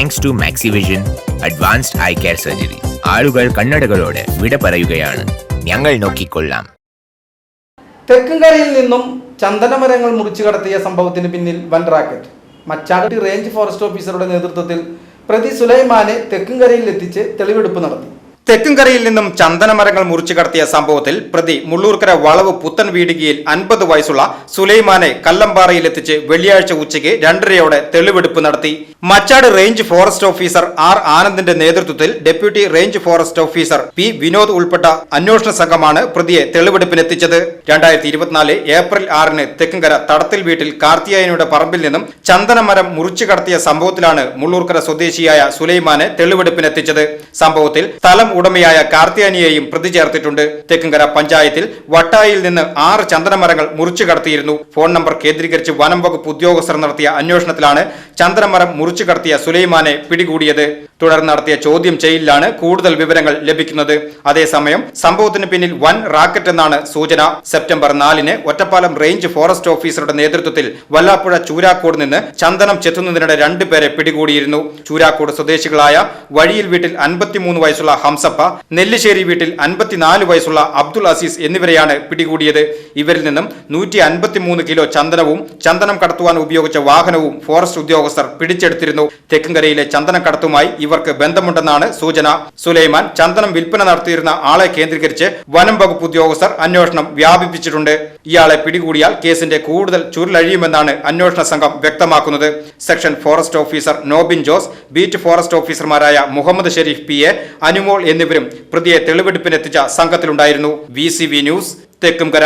Thanks to Maxivision advanced eye care surgery ആളുകൾ കണ്ണടകളോട് വിട പറയുകയാണ്. ഞങ്ങൾ നോക്കിക്കൊള്ളാം. തെക്കുംകരയിൽ നിന്നും ചന്ദനമരങ്ങൾ മുറിച്ചു കടത്തിയ സംഭവത്തിന് പിന്നിൽ വൻ റാക്കറ്റ്. മച്ചാടി റേഞ്ച് ഫോറസ്റ്റ് ഓഫീസറുടെ നേതൃത്വത്തിൽ പ്രതി സുലൈമാനെ തെക്കുംകരയിൽ എത്തിച്ച് തെളിവെടുപ്പ് നടത്തി. തെക്കുംകരയിൽ നിന്നും ചന്ദനമരങ്ങൾ മുറിച്ചു കടത്തിയ സംഭവത്തിൽ പ്രതി മുള്ളൂർക്കര വളവ് പുത്തൻ വീടികയിൽ അൻപത് വയസ്സുള്ള സുലൈമാനെ കല്ലമ്പാറയിൽ എത്തിച്ച് വെള്ളിയാഴ്ച ഉച്ചയ്ക്ക് രണ്ടരയോടെ തെളിവെടുപ്പ് നടത്തി. Machad range forest officer R ആനന്ദിന്റെ നേതൃത്വത്തിൽ deputy range forest officer P Vinod ഉൾപ്പെട്ട അന്വേഷണ സംഘമാണ് പ്രതിയെ തെളിവെടുപ്പിനെത്തിച്ചത്. രണ്ടായിരത്തി ഇരുപത്തിനാല് ഏപ്രിൽ ആറിന് തെക്കുംകര തടത്തിൽ വീട്ടിൽ കാർത്തിയായനയുടെ പറമ്പിൽ നിന്നും ചന്ദനമരം മുറിച്ചു കടത്തിയ സംഭവത്തിലാണ് മുള്ളൂർക്കര സ്വദേശിയായ സുലൈമാനെ തെളിവെടുപ്പിനെത്തിച്ചത്. സംഭവത്തിൽ സ്ഥലം ഉടമയായ കാർത്തിയാനിയെയും പ്രതി ചേർത്തിട്ടുണ്ട്. തെക്കുംകര പഞ്ചായത്തിൽ വട്ടായിൽ നിന്ന് ആറ് ചന്ദനമരങ്ങൾ മുറിച്ചു കടത്തിയിരുന്നു. ഫോൺ നമ്പർ കേന്ദ്രീകരിച്ച് വനം വകുപ്പ് ഉദ്യോഗസ്ഥർ നടത്തിയ അന്വേഷണത്തിലാണ് ചന്ദനമരം മുറിച്ചു കടത്തിയ സുലൈമാനെ പിടികൂടിയത്. തുടർന്ന് നടത്തിയ ചോദ്യം ചെയ്യലിലാണ് കൂടുതൽ വിവരങ്ങൾ ലഭിക്കുന്നത്. അതേസമയം സംഭവത്തിന് പിന്നിൽ വൻ റാക്കറ്റ് എന്നാണ് സൂചന. സെപ്റ്റംബർ നാലിന് ഒറ്റപ്പാലം റേഞ്ച് ഫോറസ്റ്റ് ഓഫീസറുടെ നേതൃത്വത്തിൽ വല്ലാപ്പുഴ ചൂരാക്കോട് നിന്ന് ചന്ദനം ചെത്തുന്നതിനിടെ രണ്ടുപേരെ പിടികൂടിയിരുന്നു. ചൂരാക്കോട് സ്വദേശികളായ വഴിയിൽ വീട്ടിൽ അൻപത്തിമൂന്ന് വയസ്സുള്ള ഹംസപ്പ നെല്ലിശ്ശേരി വീട്ടിൽ അൻപത്തിനാല് വയസ്സുള്ള അബ്ദുൾ അസീസ് എന്നിവരെയാണ് പിടികൂടിയത്. ഇവരിൽ നിന്നും നൂറ്റി കിലോ ചന്ദനവും ചന്ദനം കടത്തുവാൻ ഉപയോഗിച്ച വാഹനവും ഫോറസ്റ്റ് ഉദ്യോഗസ്ഥർ പിടിച്ചെടുത്തിരുന്നു. തെക്കുംകരയിലെ ചന്ദനക്കടത്തുമായി ഇവർക്ക് ബന്ധമുണ്ടെന്നാണ് സൂചന. സുലൈമാൻ ചന്ദനം വിൽപ്പന നടത്തിയിരുന്ന ആളെ കേന്ദ്രീകരിച്ച് വനം വകുപ്പ് ഉദ്യോഗസ്ഥർ അന്വേഷണം വ്യാപിപ്പിച്ചിട്ടുണ്ട്. ഇയാളെ പിടികൂടിയാൽ കേസിന്റെ കൂടുതൽ ചുരുളഴിയുമെന്നാണ് അന്വേഷണ സംഘം വ്യക്തമാക്കുന്നത്. Section forest officer Nobin Jose beat forest ഓഫീസർമാരായ മുഹമ്മദ് ഷെരീഫ് പി എ അനുമോൾ എന്നിവരും പ്രതിയെ തെളിവെടുപ്പിനെത്തിച്ച സംഘത്തിലുണ്ടായിരുന്നു. V News Thekkumkara